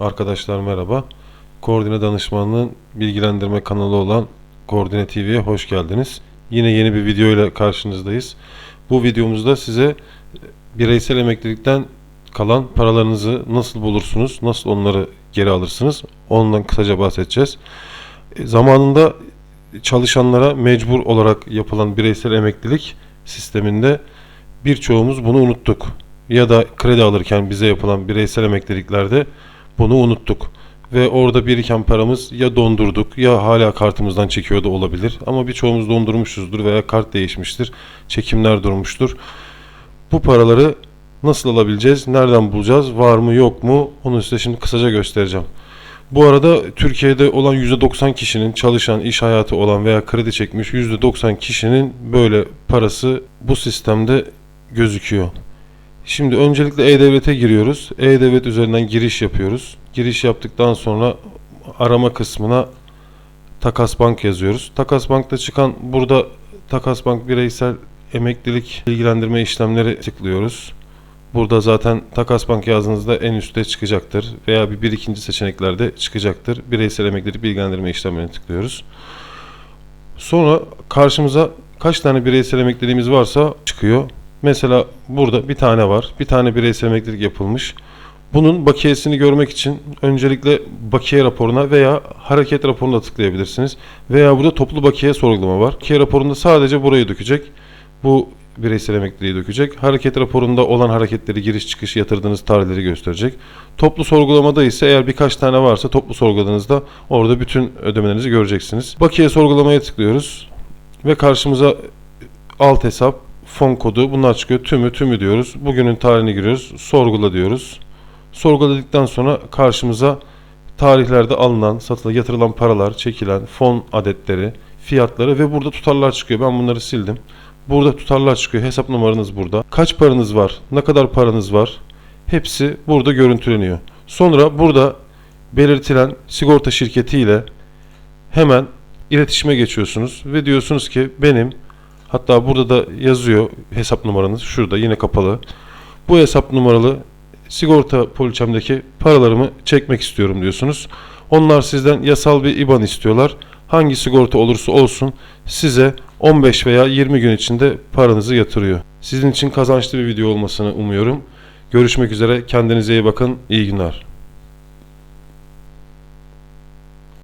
Arkadaşlar merhaba. Koordine Danışmanlığı'nın bilgilendirme kanalı olan Koordine TV'ye hoş geldiniz. Yine yeni bir video ile karşınızdayız. Bu videomuzda size bireysel emeklilikten kalan paralarınızı nasıl bulursunuz, nasıl onları geri alırsınız ondan kısaca bahsedeceğiz. E, Zamanında çalışanlara mecbur olarak yapılan bireysel emeklilik sisteminde birçoğumuz bunu unuttuk. Ya da kredi alırken bize yapılan bireysel emekliliklerde bunu unuttuk. Ve orada biriken paramız ya dondurduk ya hala kartımızdan çekiyor da olabilir. Ama birçoğumuz dondurmuşuzdur veya kart değişmiştir. Çekimler durmuştur. Bu paraları nasıl alabileceğiz? Nereden bulacağız? Var mı yok mu? Onu size şimdi kısaca göstereceğim. Bu arada Türkiye'de olan %90 kişinin çalışan, iş hayatı olan veya kredi çekmiş %90 kişinin böyle parası bu sistemde gözüküyor. Şimdi öncelikle E-Devlet'e giriyoruz. E-Devlet üzerinden giriş yapıyoruz. Giriş yaptıktan sonra arama kısmına Takas Bank yazıyoruz. Takas Bank'ta çıkan burada Takas Bank bireysel emeklilik bilgilendirme işlemleri tıklıyoruz. Burada zaten Takas Bank yazdığınızda en üstte çıkacaktır veya bir, bir ikinci seçeneklerde çıkacaktır. Bireysel emeklilik bilgilendirme işlemlerini tıklıyoruz. Sonra karşımıza kaç tane bireysel emekliliğimiz varsa çıkıyor. Mesela burada bir tane var. Bir tane bireysel emeklilik yapılmış. Bunun bakiyesini görmek için öncelikle bakiye raporuna veya hareket raporuna tıklayabilirsiniz. Veya burada toplu bakiye sorgulama var. Bakiye raporunda sadece burayı dökecek. Bu bireysel emekliliği dökecek. Hareket raporunda olan hareketleri, giriş çıkış yatırdığınız tarihleri gösterecek. Toplu sorgulamada ise eğer birkaç tane varsa toplu sorguladığınızda orada bütün ödemelerinizi göreceksiniz. Bakiye sorgulamaya tıklıyoruz. Ve karşımıza alt hesap, fon kodu bunlar çıkıyor. Tümü tümü diyoruz. Bugünün tarihini giriyoruz. Sorgula diyoruz. Sorguladıktan sonra karşımıza tarihlerde alınan, satılan, yatırılan paralar, çekilen fon adetleri, fiyatları ve burada tutarlar çıkıyor. Ben bunları sildim. Burada tutarlar çıkıyor. Hesap numaranız burada. Kaç paranız var? Ne kadar paranız var? Hepsi burada görüntüleniyor. Sonra burada belirtilen sigorta şirketi ile hemen iletişime geçiyorsunuz ve diyorsunuz ki benim hatta burada da yazıyor hesap numaranız şurada yine kapalı. Bu hesap numaralı sigorta poliçemdeki paralarımı çekmek istiyorum diyorsunuz. Onlar sizden yasal bir IBAN istiyorlar. Hangi sigorta olursa olsun size 15 veya 20 gün içinde paranızı yatırıyor. Sizin için kazançlı bir video olmasını umuyorum. Görüşmek üzere. Kendinize iyi bakın. İyi günler.